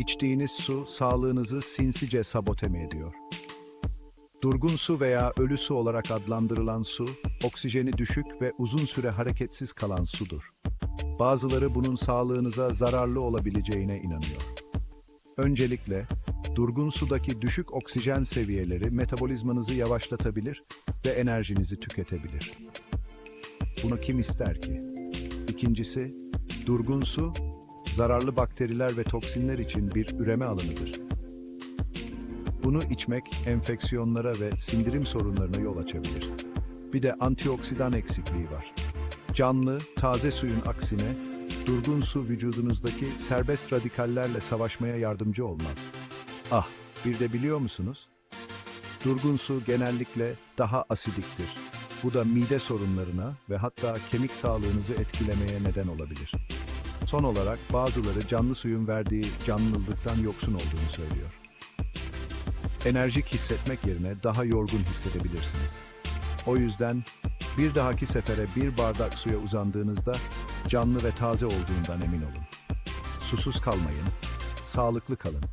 İçtiğiniz su sağlığınızı sinsice sabote mi ediyor? Durgun su veya ölü su olarak adlandırılan su, oksijeni düşük ve uzun süre hareketsiz kalan sudur. Bazıları bunun sağlığınıza zararlı olabileceğine inanıyor. Öncelikle, durgun sudaki düşük oksijen seviyeleri metabolizmanızı yavaşlatabilir ve enerjinizi tüketebilir. Bunu kim ister ki? İkincisi, durgun su, zararlı bakteriler ve toksinler için bir üreme alanıdır. Bunu içmek enfeksiyonlara ve sindirim sorunlarına yol açabilir. Bir de antioksidan eksikliği var. Canlı, taze suyun aksine durgun su vücudunuzdaki serbest radikallerle savaşmaya yardımcı olmaz. Ah, bir de biliyor musunuz? Durgun su genellikle daha asidiktir. Bu da mide sorunlarına ve hatta kemik sağlığınızı etkilemeye neden olabilir. Son olarak bazıları canlı suyun verdiği canlılıktan yoksun olduğunu söylüyor. Enerjik hissetmek yerine daha yorgun hissedebilirsiniz. O yüzden bir dahaki sefere bir bardak suya uzandığınızda canlı ve taze olduğundan emin olun. Susuz kalmayın, sağlıklı kalın.